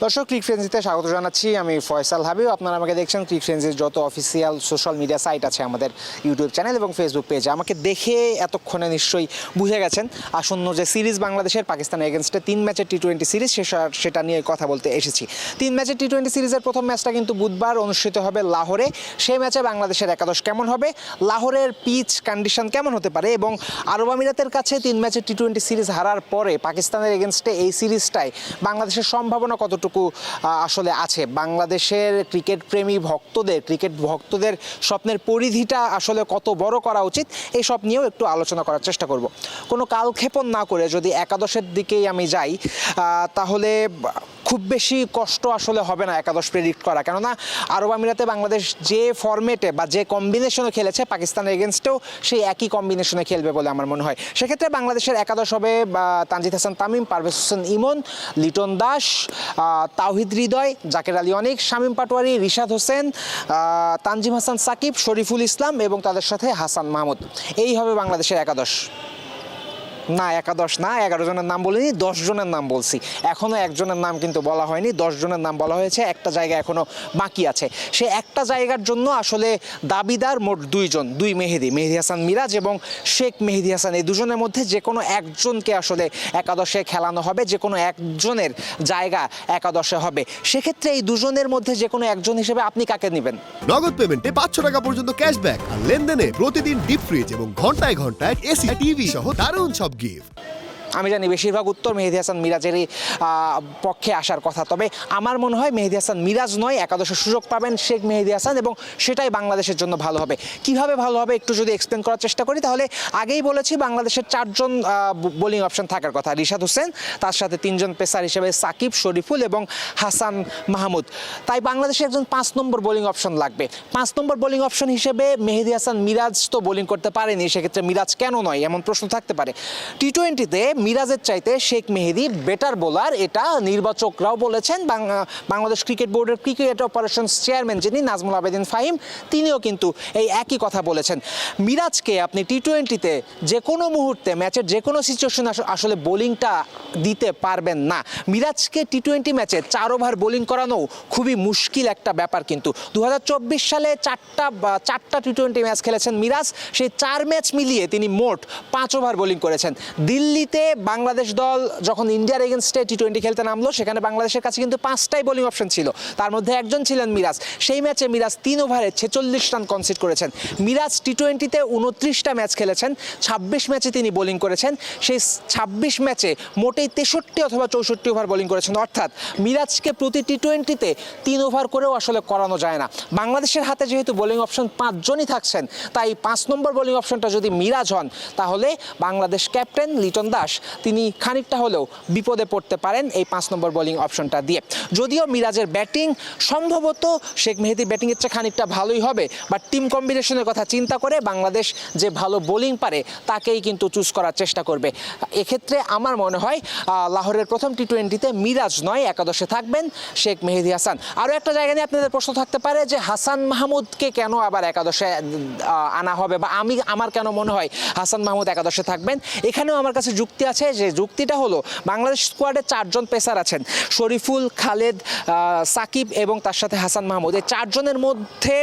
দর্শক ক্রিক ফ্রেন্সিতে স্বাগত জানাচ্ছি। আমি ফয়সাল হাবিব। আপনারা আমাকে দেখছেন ক্রিক ফ্রেন্সির যত অফিসিয়াল সোশ্যাল মিডিয়া সাইট আছে আমাদের ইউটিউব চ্যানেল এবং ফেসবুক পেজে আমাকে দেখে এতক্ষণে নিশ্চয়ই বুঝে গেছেন। আসন্ন যে সিরিজ বাংলাদেশের পাকিস্তানের এগেনস্টে তিন ম্যাচের টি টোয়েন্টি সিরিজ সেটা- সেটা নিয়ে কথা বলতে এসেছি। তিন ম্যাচের টি টোয়েন্টি সিরিজের প্রথম ম্যাচটা কিন্তু বুধবার অনুষ্ঠিত হবে লাহোরে। সেই ম্যাচে বাংলাদেশের একাদশ কেমন হবে? লাহোরের পিচ কন্ডিশন কেমন হতে পারে? এবং আরব আমিরাতের কাছে তিন ম্যাচের টি টোয়েন্টি সিরিজ হারার পরে পাকিস্তানের এগেনস্টে এই সিরিজটায় বাংলাদেশের সম্ভাবনা কতটুকু আহ, আসলে আছে। বাংলাদেশের ক্রিকেট প্রেমী ভক্তদের ক্রিকেট ভক্তদের স্বপ্নের পরিধিটা আসলে কত বড় করা উচিত এই সব নিয়েও একটু আলোচনা করার চেষ্টা করব। কোনো কালক্ষেপণ না করে যদি একাদশের দিকেই আমি যাই তাহলে খুব বেশি কষ্ট আসলে হবে না একাদশ প্রেডিক্ট করা। কেননা আরব আমিরাতে বাংলাদেশ যে ফরম্যাটে বা যে কম্বিনেশনে খেলেছে পাকিস্তানের এগেনস্টেও সেই একই কম্বিনেশনে খেলবে বলে আমার মনে হয়। সেক্ষেত্রে বাংলাদেশের একাদশ হবে তানজিদ হাসান তামিম পারভেজ হোসেন ইমন লিটন দাস তাওহিদ হৃদয়, জাকের আলী অনিক, শামীম পাটোয়ারি, রিশাদ হোসেন তানজিম হাসান সাকিব, শরীফুল ইসলাম এবং তাদের সাথে হাসান মাহমুদ। এই হবে বাংলাদেশের একাদশ। না একাদশ, না এগারো জনের নাম বলিনি, দশ জনের নাম বলছি। এখনও একজনের নাম কিন্তু বলা হয়নি, দশ জনের নাম বলা হয়েছে, একটা জায়গা এখনও বাকি আছে। সে একটা জায়গার জন্য আসলে দাবিদার মোট দুইজন, দুই মেহেদি মেহেদি হাসান মিরাজ এবং শেখ মেহেদি হাসান। এই দুজনের মধ্যে যে কোনো একজনকে আসলে একাদশে খেলানো হবে যে কোনো একজনের জায়গা একাদশে হবে। সেক্ষেত্রে এই দুজনের মধ্যে যে কোনো একজন হিসেবে আপনি কাকে নেবেন? নগদ পেমেন্টে পাঁচশো টাকা পর্যন্ত ক্যাশব্যাক। আর লেনদেনে প্রতিদিন ডিপ ফ্রিজ এবং ঘন্টায় ঘন্টায় এসি, টিভি সহ দারুণ সব give. আমি জানি বেশিরভাগ উত্তর মেহেদি হাসান মিরাজেরই পক্ষে আসার কথা। তবে আমার মনে হয় মেহেদি হাসান মিরাজ নয় একাদশের সুযোগ পাবেন শেখ মেহেদি হাসান এবং সেটাই বাংলাদেশের জন্য ভালো হবে। কীভাবে ভালো হবে একটু যদি এক্সপ্লেন করার চেষ্টা করি, তাহলে আগেই বলেছি বাংলাদেশের চারজন বোলিং অপশন থাকার কথা। রিশাদ হোসেন, তার সাথে তিনজন পেসার হিসেবে সাকিব, শরীফুল এবং হাসান মাহমুদ। তাই বাংলাদেশে একজন পাঁচ নম্বর বোলিং অপশন লাগবে। পাঁচ নম্বর বোলিং অপশন হিসেবে মেহেদি হাসান মিরাজ তো বোলিং করতে পারেনি, সেক্ষেত্রে মিরাজ কেন নয়, এমন প্রশ্ন থাকতে পারে। টি টোয়েন্টিতে মিরাজের চাইতে শেখ মেহেদি বেটার বোলার এটা নির্বাচকরাও বলেছেন। বাংলাদেশ ক্রিকেট বোর্ডের ক্রিকেট অপারেশনস চেয়ারম্যান যিনি নাজমুল আবেদিন ফাহিম, তিনিও কিন্তু এই একই কথা বলেছেন। মিরাজকে আপনি টি টোয়েন্টিতে যে কোনো মুহূর্তে ম্যাচের যে কোনো সিচুয়েশন আসলে বোলিংটা দিতে পারবেন না। মিরাজকে টি টোয়েন্টি ম্যাচে চার ওভার বোলিং করানো খুবই মুশকিল একটা ব্যাপার কিন্তু। দু হাজার চব্বিশ সালে চারটা চারটা টি টোয়েন্টি ম্যাচ খেলেছেন মিরাজ। সেই চার ম্যাচ মিলিয়ে তিনি মোট পাঁচ ওভার বোলিং করেছেন। দিল্লিতে বাংলাদেশ দল যখন ইন্ডিয়ার এগেনস্টে টি টোয়েন্টি খেলতে নামলো, সেখানে বাংলাদেশের কাছে কিন্তু পাঁচটাই বোলিং অপশন ছিল। তার মধ্যে একজন ছিলেন মিরাজ। সেই ম্যাচে মিরাজ তিন ওভারে ছেচল্লিশ রান কনসিড করেছেন। মিরাজ টি টোয়েন্টিতে উনত্রিশটা ম্যাচ খেলেছেন। ছাব্বিশ ম্যাচে তিনি বোলিং করেছেন। সেই ছাব্বিশ ম্যাচে মোটেই তেষট্টি অথবা চৌষট্টি ওভার বোলিং করেছেন। অর্থাৎ মিরাজকে প্রতি টি টোয়েন্টিতে তিন ওভার করেও আসলে করানো যায় না। বাংলাদেশের হাতে যেহেতু বোলিং অপশন পাঁচজনই থাকছেন, তাই পাঁচ নম্বর বোলিং অপশনটা যদি মিরাজ হন, তাহলে বাংলাদেশ ক্যাপ্টেন লিটন দাস তিনি খানিকটা হলেও বিপদে পড়তে পারেন এই পাঁচ নম্বর বোলিং অপশনটা দিয়ে। যদিও মিরাজের ব্যাটিং সম্ভবত শেখ মেহেদি ব্যাটিংয়ের চেয়ে খানিকটা ভালোই হবে বাট টিম কম্বিনেশনের কথা চিন্তা করে বাংলাদেশ যে ভালো বোলিং পারে, তাকেই কিন্তু চুজ করার চেষ্টা করবে। এক্ষেত্রে আমার মনে হয় লাহোরের প্রথম টি টোয়েন্টিতে মিরাজ নয়, একাদশে থাকবেন শেখ মেহেদি হাসান। আরও একটা জায়গা নিয়ে আপনাদের প্রশ্ন থাকতে পারে যে হাসান মাহমুদকে কেন আবার একাদশে আনা হবে, বা আমি, আমার কেন মনে হয় হাসান মাহমুদ একাদশে থাকবেন? এখানেও আমার কাছে যুক্তি আছে, যে যুক্তিটা হলো বাংলাদেশ স্কোয়াডে চারজন পেসার আছেন। শরীফুল, খালেদ সাকিব এবং তার সাথে হাসান মাহমুদ। এই চারজনের মধ্যে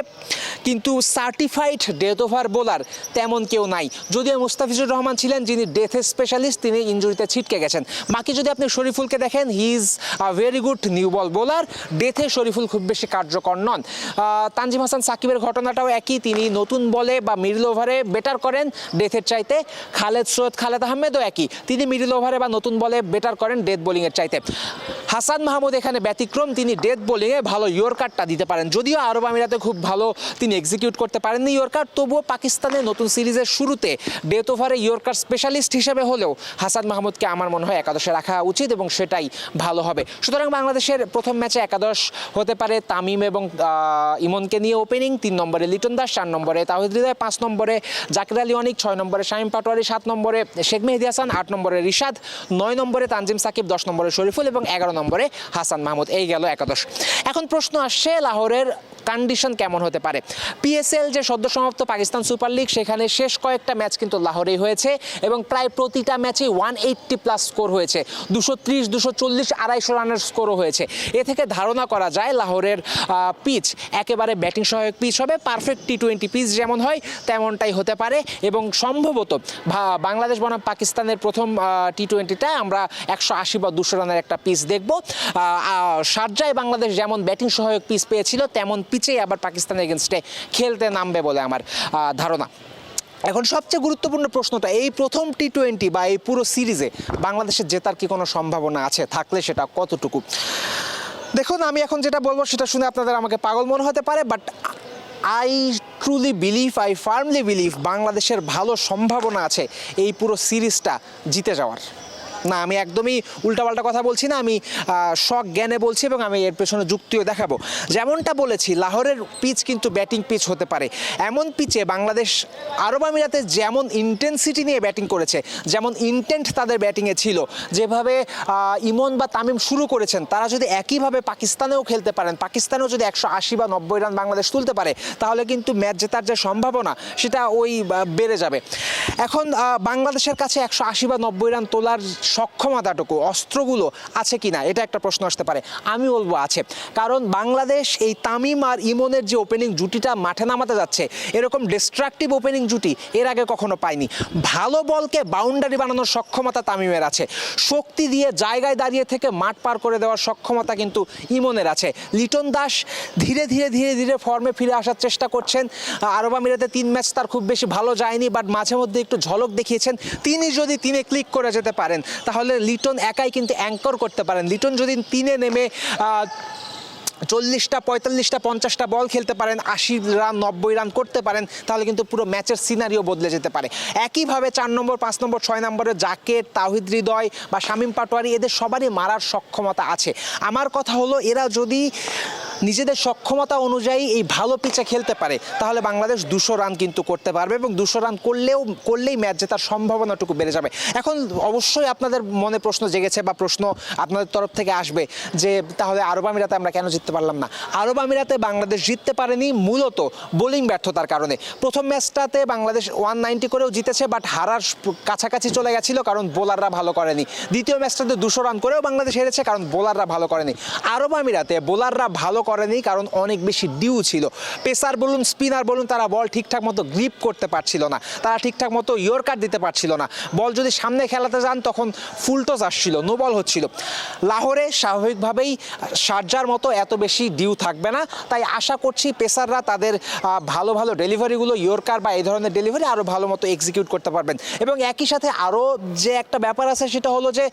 কিন্তু সার্টিফাইড ডেথ ওভার বোলার তেমন কেউ নাই। যদিও মুস্তাফিজুর রহমান ছিলেন, যিনি ডেথের স্পেশালিস্ট তিনি ইঞ্জুরিতে ছিটকে গেছেন। বাকি যদি আপনি শরীফুলকে দেখেন he is a very good new ball bowler ডেথে Shoriful খুব বেশি কার্যকর নন। তানজিম হাসান সাকিবের ঘটনাটাও একই। তিনি নতুন বলে বা মিডল ওভারে বেটার করেন। ডেথের চাইতে খালেদ, সৈয়দ খালেদ আহমেদও একই। তিনি মিডল ওভারে বা নতুন বলে বেটার করেন ডেথ বোলিংয়ের চাইতে। হাসান মাহমুদ এখানে ব্যতিক্রম, তিনি ডেথ বোলিংয়ে ভালো ইয়র্কারটা দিতে পারেন। যদিও আরব আমিরাতে খুব ভালো তিনি এক্সিকিউট করতে পারেননি ইয়র্কার তবুও পাকিস্তানের নতুন সিরিজের শুরুতে ডেথ ওভারে ইয়র্কার স্পেশালিস্ট হিসেবে হলেও হাসান মাহমুদকে আমার মনে হয় একাদশে রাখা উচিত এবং সেটাই ভালো হবে। সুতরাং বাংলাদেশের প্রথম ম্যাচে একাদশ হতে পারে তামিম এবং ইমনকে নিয়ে ওপেনিং তিন নম্বরে লিটন দাস, চার নম্বরে তাহিদ হৃদয়, পাঁচ নম্বরে জাকির আলী অনিক, ছয় নম্বরে শাহিম পাটোয়ারি, সাত নম্বরে শেখ মেহেদি হাসান, আট নম্বরে রিশাদ, নয় নম্বরে তানজিম সাকিব, দশ নম্বরে শরীফুল এবং এগারো নম্বরে হাসান মাহমুদ। এই গেল একাদশ। এখন প্রশ্ন আসছে লাহোরের কন্ডিশন কেমন হতে পারে? পিএসএল যে সদ্য সমাপ্ত পাকিস্তান সুপার লিগ সেখানে শেষ কয়েকটা ম্যাচ কিন্তু লাহোরেই হয়েছে এবং প্রায় প্রতিটা ম্যাচে ওয়ান এইট্টি প্লাস স্কোর হয়েছে। দুশো ত্রিশ, দুশো চল্লিশ, আড়াইশো রানের স্কোরও হয়েছে। এ থেকে ধারণা করা যায় লাহোরের পিচ একেবারে ব্যাটিং সহায়ক পিচ হবে পারফেক্ট টি টোয়েন্টি পিচ যেমন হয় তেমনটাই হতে পারে এবং সম্ভবত বাংলাদেশ বনাম পাকিস্তানের প্রথম টি টোয়েন্টিটা আমরা একশো আশি বা দুশো রানের একটা পিচ দেখব। সার্জায় বাংলাদেশ যেমন ব্যাটিং সহায়ক পিচ পেয়েছিল, তেমন পিচেই আবার পাকিস্তানের এগেনস্টে খেলতে নামবে বলে আমার ধারণা। এখন সবচেয়ে গুরুত্বপূর্ণ প্রশ্নটা, এই প্রথম টি টোয়েন্টি বা এই পুরো সিরিজে বাংলাদেশের জেতার কি কোনো সম্ভাবনা আছে? থাকলে সেটা কতটুকু? দেখুন, আমি এখন যেটা বলব সেটা শুনে আপনাদের আমাকে পাগল মনে হতে পারে but I truly believe I firmly believe বাংলাদেশের ভালো সম্ভাবনা আছে এই পুরো সিরিজটা জিতে যাওয়ার। না, আমি একদমই উল্টাপাল্টা কথা বলছি না, আমি শখ জ্ঞানে বলছি এবং আমি এর পেছনে যুক্তিও দেখাবো। যেমনটা বলেছি, লাহোরের পিচ কিন্তু ব্যাটিং পিচ হতে পারে। এমন পিচে বাংলাদেশ আরব আমিরাতে যেমন ইন্টেন্সিটি নিয়ে ব্যাটিং করেছে, যেমন ইন্টেন্ট তাদের ব্যাটিংয়ে ছিল, যেভাবে ইমন বা তামিম শুরু করেছেন, তারা যদি একইভাবে পাকিস্তানেও খেলতে পারেন, পাকিস্তানেও যদি একশো আশি বা নব্বই রান বাংলাদেশ তুলতে পারে, তাহলে কিন্তু ম্যাচ জেতার যে সম্ভাবনা, সেটা ওই বেড়ে যাবে। এখন বাংলাদেশের কাছে একশো আশি বা নব্বই রান তোলার সক্ষমতাটুকু, অস্ত্রগুলো আছে কি না এটা একটা প্রশ্ন আসতে পারে। আমি বলব আছে। কারণ বাংলাদেশ এই তামিম আর ইমনের যে ওপেনিং জুটিটা মাঠে নামাতে যাচ্ছে, এরকম ডিস্ট্রাকটিভ ওপেনিং জুটি এর আগে কখনো পায়নি ভালো বলকে বাউন্ডারি বানানোর সক্ষমতা তামিমের আছে। শক্তি দিয়ে জায়গায় দাঁড়িয়ে থেকে মাঠ পার করে দেওয়ার সক্ষমতা কিন্তু ইমনের আছে। লিটন দাস ধীরে ধীরে ধীরে ধীরে ফর্মে ফিরে আসার চেষ্টা করছেন। আরব আমিরাতে তিন ম্যাচ তার খুব বেশি ভালো যায়নি বাট মাঝে মধ্যে একটু ঝলক দেখিয়েছেন। তিনি যদি তিনে ক্লিক করে যেতে পারেন তাহলে লিটন একাই কিন্তু অ্যাঙ্কর করতে পারেন। লিটন যদি তিনে নেমে চল্লিশটা, পঁয়তাল্লিশটা, পঞ্চাশটা বল খেলতে পারেন, আশি রান নব্বই রান করতে পারেন, তাহলে কিন্তু পুরো ম্যাচের সিনারিও বদলে যেতে পারে। একইভাবে চার নম্বর, পাঁচ নম্বর, ছয় নম্বরে জাকের তাহিদ হৃদয় বা শামীম পাটোয়ারি, এদের সবারই মারার সক্ষমতা আছে। আমার কথা হলো, এরা যদি নিজেদের সক্ষমতা অনুযায়ী এই ভালো পিচে খেলতে পারে, তাহলে বাংলাদেশ দুশো রান কিন্তু করতে পারবে এবং দুশো রান করলেও, করলেই ম্যাচ জেতার সম্ভাবনাটুকু বেড়ে যাবে। এখন অবশ্যই আপনাদের মনে প্রশ্ন জেগেছে বা প্রশ্ন আপনাদের তরফ থেকে আসবে যে, তাহলে আরব আমিরাতে আমরা কেন জিততে পারলাম না? আরব আমিরাতে বাংলাদেশ জিততে পারেনি মূলত বোলিং ব্যর্থতার কারণে। প্রথম ম্যাচটাতে বাংলাদেশ ওয়ান নাইনটি করেও জিতেছে বাট হারার কাছাকাছি চলে গেছিল কারণ বোলাররা ভালো করেনি। দ্বিতীয় ম্যাচটাতে দুশো রান করেও বাংলাদেশ হেরেছে কারণ বোলাররা ভালো করেনি। আরব আমিরাতে বোলাররা ভালো করেনি, কারণ অনেক বেশি ডিউ ছিল। পেসার বলুন, স্পিনার বলুন, তারা বল ঠিকঠাক মতো গ্রিপ করতে পারছিল না। তারা ঠিকঠাক মতো ইয়র্কার দিতে পারছিল না। বল যদি সামনে খেলাতে যান, তখন ফুলটস আসছিল, নো বল হচ্ছিল। লাহোরে স্বাভাবিকভাবেই শারজার মতো এত বেশি ডিউ থাকবে না। তাই আশা করছি পেসাররা তাদের ভালো ভালো ডেলিভারিগুলো ইয়র্কার বা এই ধরনের ডেলিভারি আরও ভালো মতো এক্সিকিউট করতে পারবেন। এবং একই সাথে আরও যে একটা ব্যাপার আছে, সেটা হলো যে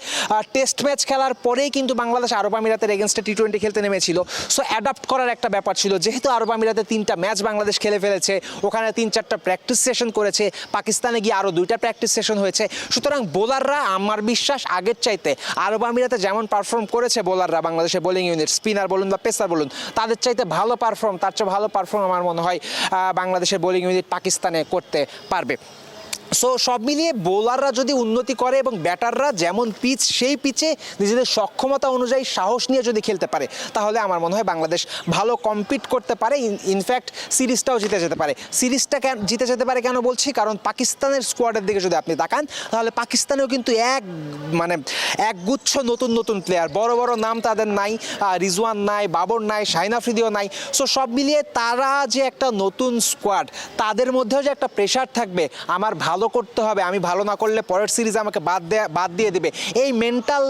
টেস্ট ম্যাচ খেলার পরেই কিন্তু বাংলাদেশ আরব আমিরাতের এগেনস্টে টি টোয়েন্টি খেলতে নেমেছিল। সো অ্যাডাপ্ট করার একটা ব্যাপার ছিল। যেহেতু আরব আমিরাতে তিনটা ম্যাচ বাংলাদেশ খেলে ফেলেছে, ওখানে তিন চারটা প্র্যাকটিস সেশন করেছে, পাকিস্তানে গিয়ে আরও দুইটা প্র্যাকটিস সেশন হয়েছে। সুতরাং বোলাররা, আমার বিশ্বাস, আগের চাইতে আরব আমিরাতে যেমন পারফর্ম করেছে বোলাররা বাংলাদেশের বোলিং ইউনিট স্পিনার বলুন বা পেসার বলুন, তাদের চাইতে ভালো পারফর্ম তার চেয়ে ভালো পারফর্ম আমার মনে হয় বাংলাদেশের বোলিং ইউনিট পাকিস্তানে করতে পারবে। সো সব মিলিয়ে বোলাররা যদি উন্নতি করে এবং ব্যাটাররা যেমন পিচ সেই পিচে নিজেদের সক্ষমতা অনুযায়ী সাহস নিয়ে যদি খেলতে পারে, তাহলে আমার মনে হয় বাংলাদেশ ভালো কম্পিট করতে পারে। ইনফ্যাক্ট সিরিজটাও জিতে যেতে পারে। সিরিজটা কেন, জিতে যেতে পারে কেন বলছি? কারণ পাকিস্তানের স্কোয়াডের দিকে যদি আপনি তাকান, তাহলে পাকিস্তানেও কিন্তু এক মানে এক গুচ্ছ নতুন নতুন প্লেয়ার বড় বড় নাম তাদের নাই রিজওয়ান নাই, বাবর নাই, শাহিন আফ্রিদিও নাই। সো সব মিলিয়ে তারা যে একটা নতুন স্কোয়াড তাদের মধ্যেও যে একটা প্রেশার থাকবে, আমার ভালো করতে হবে, আমি ভালো না করলে পরের সিরিজ আমাকে বাদ দেয়া, বাদ দিয়ে দেবে। এই মেন্টাল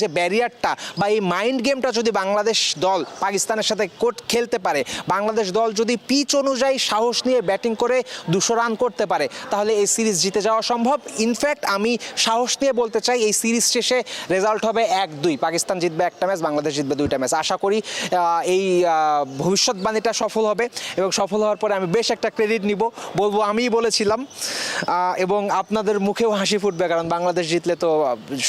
যে ব্যারিয়ারটা বা, এই মাইন্ড গেমটা যদি বাংলাদেশ দল, পাকিস্তানের সাথে কোট খেলতে পারে, বাংলাদেশ দল যদি পিচ অনুযায়ী সাহস নিয়ে ব্যাটিং করে দুশো রান করতে পারে, তাহলে এই সিরিজ জিতে যাওয়া সম্ভব। ইনফ্যাক্ট আমি সাহস নিয়ে বলতে চাই, এই সিরিজ শেষে রেজাল্ট হবে এক দুই। পাকিস্তান জিতবে একটা ম্যাচ বাংলাদেশ জিতবে দুইটা ম্যাচ আশা করি এই ভবিষ্যৎবাণীটা সফল হবে এবং সফল হওয়ার পরে আমি বেশ একটা ক্রেডিট নিব। বলব, আমিই বলেছিলাম। এবং আপনাদের মুখেও হাসি ফুটবে, কারণ বাংলাদেশ জিতলে তো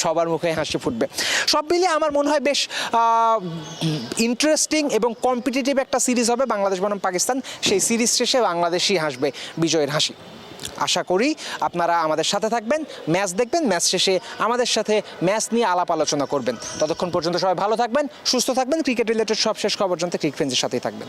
সবার মুখে হাসি ফুটবে। সব মিলিয়ে আমার মনে হয় বেশ ইন্টারেস্টিং এবং কম্পিটিটিভ একটা সিরিজ হবে বাংলাদেশ বনাম পাকিস্তান। সেই সিরিজ শেষে বাংলাদেশই হাসবে বিজয়ের হাসি। আশা করি আপনারা আমাদের সাথে থাকবেন ম্যাচ দেখবেন ম্যাচ শেষে আমাদের সাথে ম্যাচ নিয়ে আলাপ আলোচনা করবেন। ততক্ষণ পর্যন্ত সবাই ভালো থাকবেন, সুস্থ থাকবেন ক্রিকেট রিলেটেড সব শেষ খবর জানতে ক্রিক ফ্রেন্সের সাথেই থাকবেন।